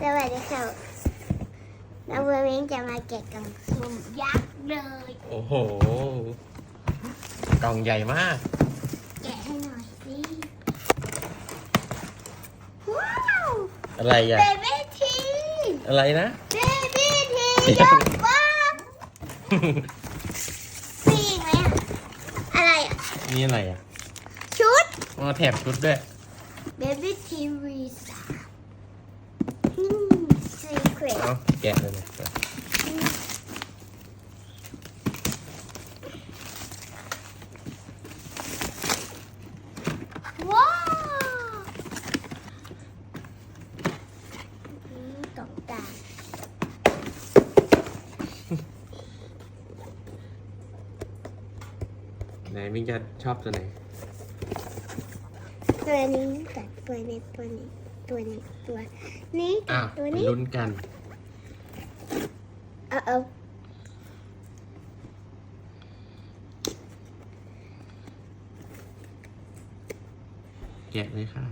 สวัสดีค่ะน้องเวอร์เวงจะมาแกะกล่องสุ่มยักษ์เลย โอ้โห กล่องใหญ่มาก แกะให้หน่อยสิว้าวอะไรอะ เบบี้ทีอะไรนะ เบบี้ทียักษ์ว้าวมีอีกไหมอะอะไรอะนี่อะไรอะ ชุด อ๋อแถบชุดด้วย เบบี้ทีวีสามนี่ซี เครตเอาแกะเลยนะว้าวอืมตรงกลางไหนมิงจะชอบตัวไหน ตัวนี้กับตัวนี้ตัวนี้ ตัวนี้ตัวนี้กัอ้าบวตัวไปนี้ลุ้นกัน เอาเอาแกะเลยค่ะ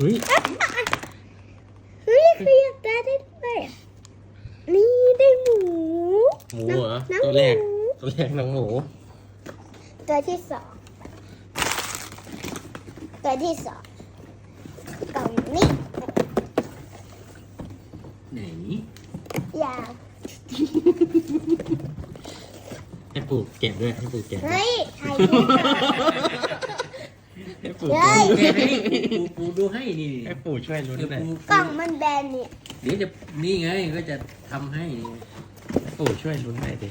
เฮ้ย เฮ้ยขยับตาได้ด้วยอะนี่ได้หมู หมูเหรอ น้ำ ตัวแรกหมูตัวแรกน้องหมูตัวที่สอง ตัวที่สองกล่องนี้ไหนยาวให้ปู่แกะด้วยให้ปู่แกะด้วยเฮ้ยถ่ายรูปก่อน ให้ปู่เฮ้ยแกะให้ปูปูดูให้นี่ให้ปู่ช่วยลุ้นเดี๋ยวหน่อยปูกล่องมันแบนเนี่ย เดี๋ยวจะนี่ไงก็จะทำให้ให้ปู่ช่วยลุ้นหน่อยดิ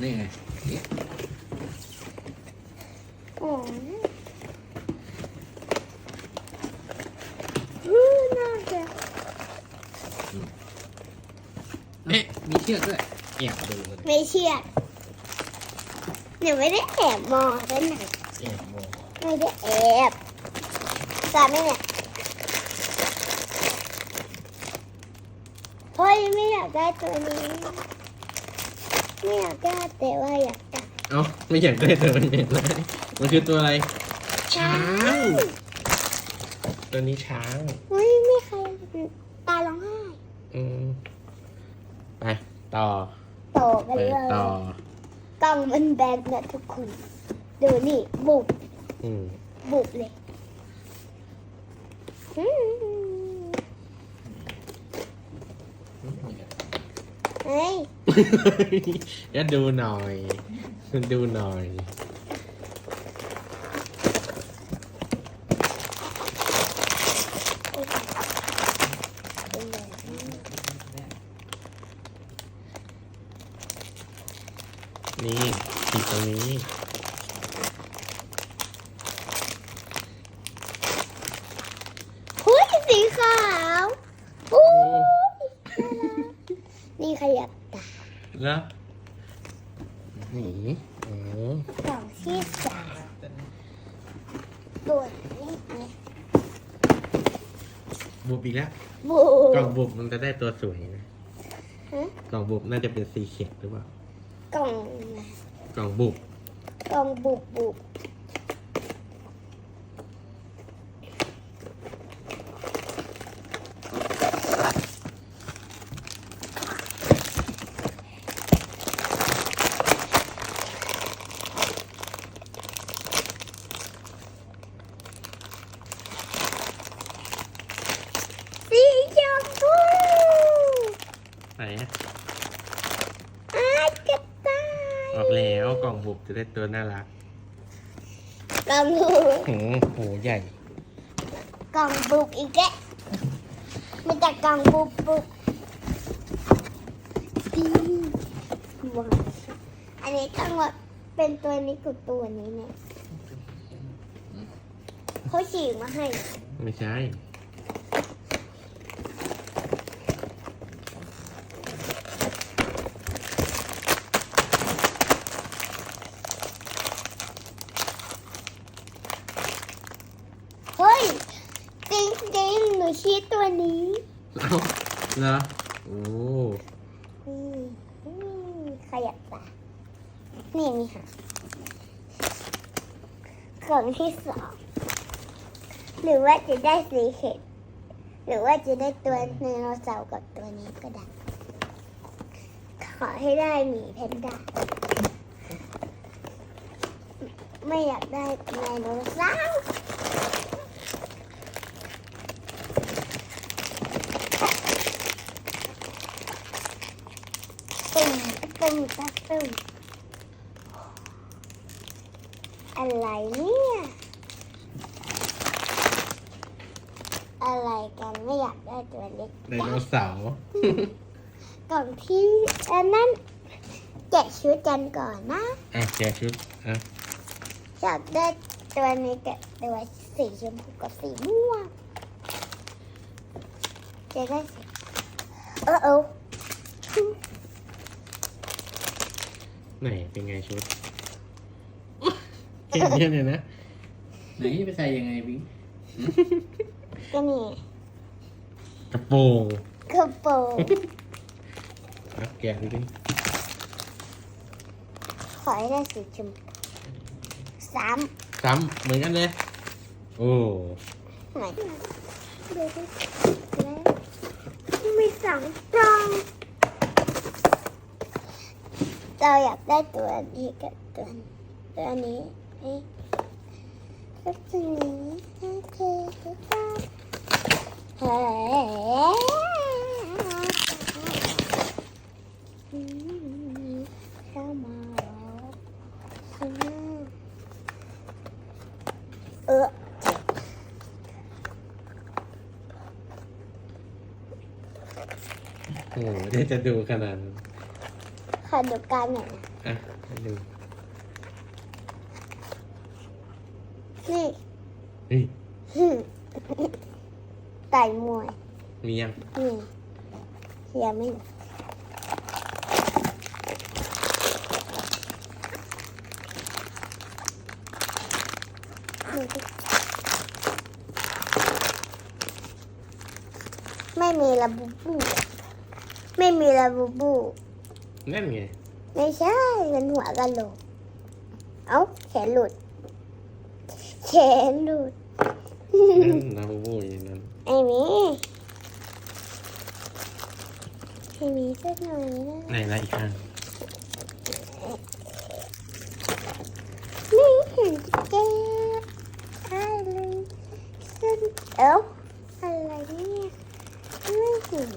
นี่ไงนี่โอ้ยอือน่าจะเอ๊ะมีเชือกด้วยแอบดูกันไม่เชื่อหนูไม่ได้แอบมองไปไหนแอบมองไม่ได้แอบจำไหมเนี่ยเฮ้ยไม่อยากได้ตัวนี้ ไม่อยากได้แต่ว่าอยากได้เอ้าไม่อยากได้ตัวนี้เลยมันคือตัวอะไรช้างตัวนี้ช้างเฮ้ยไม่ใครตาร้องไห้อืมไปต่อโตไปไปเลยต่อกล้องมันแบนนะทุกคนดูนี่บุบอืมบุบเลยอืมเฮ้ย เดี๋ยวดูหน่อย ดูหน่อยเป็นแบบนี้นี่ขีดตรงนี้เฮ้ยสีขาวอู้นี่ขยับตา แล้วนี่โอ้กล่องที่สามตัวนี้เนี่ยบุบอีกแล้วบูกล่องบุบมันจะได้ตัวสวยนะฮะกล่องบุบน่าจะเป็นสีเขียดหรือเปล่ากล่องกล่องบุบกล่องบุบบุบสีชมพู ไหนอะ อายกระต่าย ออ กแล้วกล่องบุบจะได้ตัวน่ารักกล่องบุบโอ้โหใหญ่ กล่องบุบอีกแล้วมีแต่กล่องบุบบุบดีว้าวอันนี้ทั้งหมดเป็นตัวนี้กับตัวนี้เนี่ยเขาฉีกมาให้ ไม่ใช่ เฮ้ย จริงจริงๆหนูชี้ตัวนี้เอาเหรอโอ้อืมอืมขยับตานี่นี่ค่ะกล่องที่สองหรือว่าจะได้สีเห็ดหรือว่าจะได้ตัวไดโนเสาร์กับตัวนี้ก็ได้ ขอให้ได้หมีแพนด้าไม่อยากได้ไดโนเสาร์ตึ้ม ตึ้มตึ้มตึ้มอะไรเนี่ย อะไรกันไม่อยากได้ตัวเล็กไดโนเสาร์กล่องที่อันนั้นแกะชุดกันก่อนนะอะแกะชุดอะอยากได้ตัวนี้กับตัวสีชมพูกับสีม่วงจะได้สีเออเออ ไหนเป็นไงชุดแค่เนี้ยเนี่ยนะ ไหนไปใส่ยังไงบิ๊กก็นี่กระโปรงกระโปรงอะแกะดูดิขอให้ได้สีชมพูสามซ้ำเหมือนกันเลย โอ้ไหนดูดิแล้วมีสองกล่อง เราอยากได้ตัวนี้กับตัวนี้ตัวนี้เอ๊ะก็ตัวนี้โอเคก็ได้เฮ้เข้ามาแล้วอืมเออโหเดี๋ยวจะดูขนาดนั้น ขอดูการหน่อยนะอะให้ดูนี่เฮ้ยต่อยมวยมียังนี่เฮียไม่มีดูดิไม่มีลาบูบู ไม่มีลาบูบู นั่นไง ไม่ใช่เป็นหัวกะโหลก เอ้าแขนหลุด แขนหลุดนั่นนะโอ้โหอย่างนั้น ไอ้หมีไอ้หมีสักหน่อยนะไหนละอีกอันไม่เห็นจะแก้อะไรซึ่งเอ้าอะไรเนี่ยไม่เห็น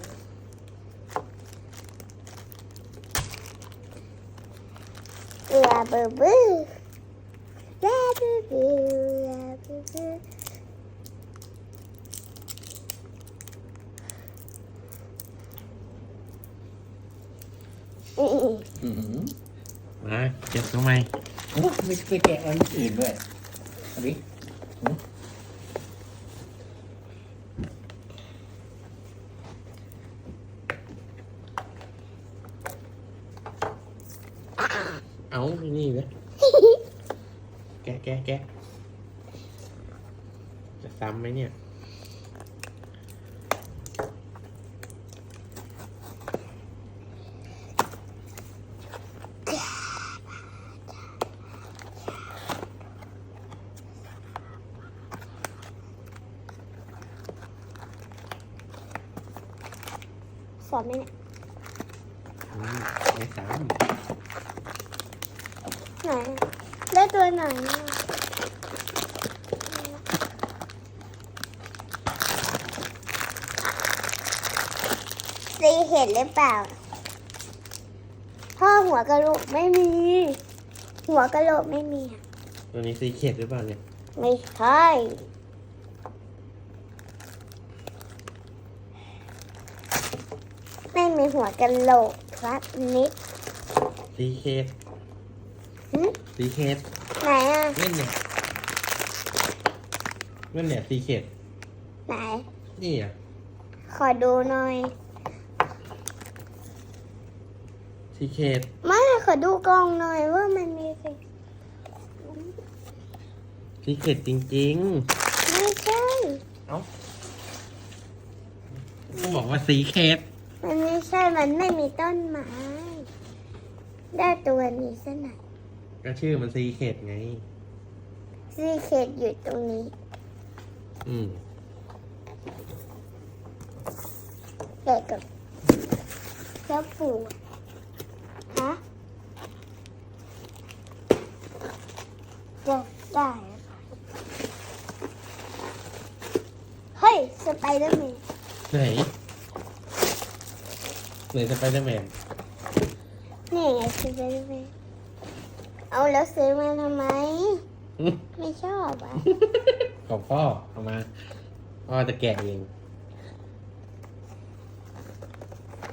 ลาบูบูลาบูบูลาบูบูอืมอื้อหือมาเก็บทำไมโอ้ไม่ไปแกะอันอื่นด้วยเอาบิ๊ก เอาไม่นี่เลย แกะแกะแกะจะซ้ำไหมเนี่ย สอนไหมเนี่ยอืมไม่ซ้ไหนได้ ตัวไหนอะซีเห็นหรือเปล่า พ่อหัวกะโหลกไม่มี หัวกะโหลกไม่มีอะำตัวนี้ซีเค็ดหรือเปล่าเนี่ย ไม่ใช่ไม่มีหัวกะโหลกครับนิดซีเค็ดหึซีเค็ด ไหนอะเล่นเนี่ยเล่นเนี่ยซีเค็ดไหน นี่อะขอดูหน่อย ซีเค็ดไม่ขอดูกล้องหน่อยว่ามันมีสิซีเค็ดจริง ไม่ใช่เอ้าเขาบอกว่าสีเคสมันไม่ใช่ มันไม่มีต้นไม้ ได้ตัวนี้ซะหน่อย ก็ชื่อมันสีเคสไง ซีเคดอยู่ตรงนี้ อืมแกะกับเจ้าปู่ฮะจะได้หรือเปล่าเฮ้ยสไปเดอร์แมนไหนไหนสไปเดอร์แมนนี่ไงสไปเดอร์แมน เอาแล้วซื้อมาทำไมอืมไม่ชอบอะ ของพ่อเอามาพ่อจะแกะเอง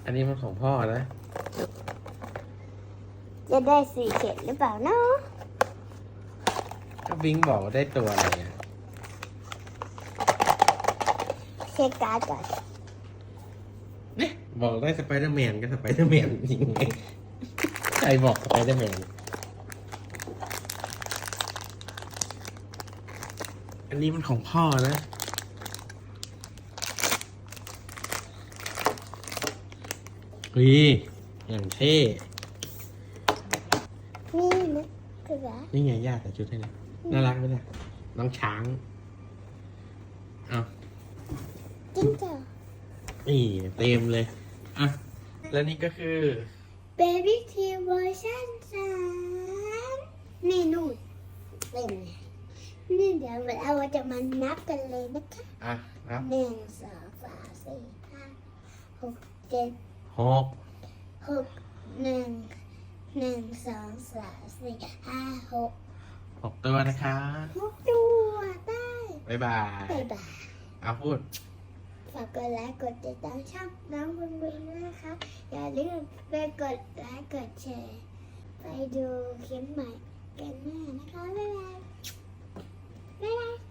อันนี้มันของพ่อนะ จะได้สีเข็ดหรือเปล่าเนาะก็บิงบอกว่าได้ตัวอะไรอะเช็คการ์ดก่อนเนี่ยบอกได้สไปเดอร์แมนก็สไปเดอร์แมนจริงไงใครบอกสไปเดอร์แมน อันนี้มันของพ่อนะเฮ้ยอย่างเท่ นี่นะคืออะไรนี่ไงย่าใส่ชุดให้นะน่ารักไหมเนี่ยน้องช้าง เอาจิ้งจอกนี่เต็มเลย อะ แล้วนี่ก็คือ Baby T เวอร์ชันสามนี่นู่นเต็มเลย นี่เดี๋ยวเราจะมานับกันเลยนะคะอะครับหนึ่งสองสามสี่ห้าหกเจ็ดหกหกหนึ่งหนึ่งสองสามสี่ห้าหกหกตัวนะคะหกตัวได้บ๊ายบายบ๊ายบายเอาพูดฝากกดไลค์กดติดตามช่องน้องบุญบุญด้วยนะคะอย่าลืมไปกดไลค์กดแชร์ ไปดูคลิปใหม่กันแน่นะคะบ๊ายบาย 拜拜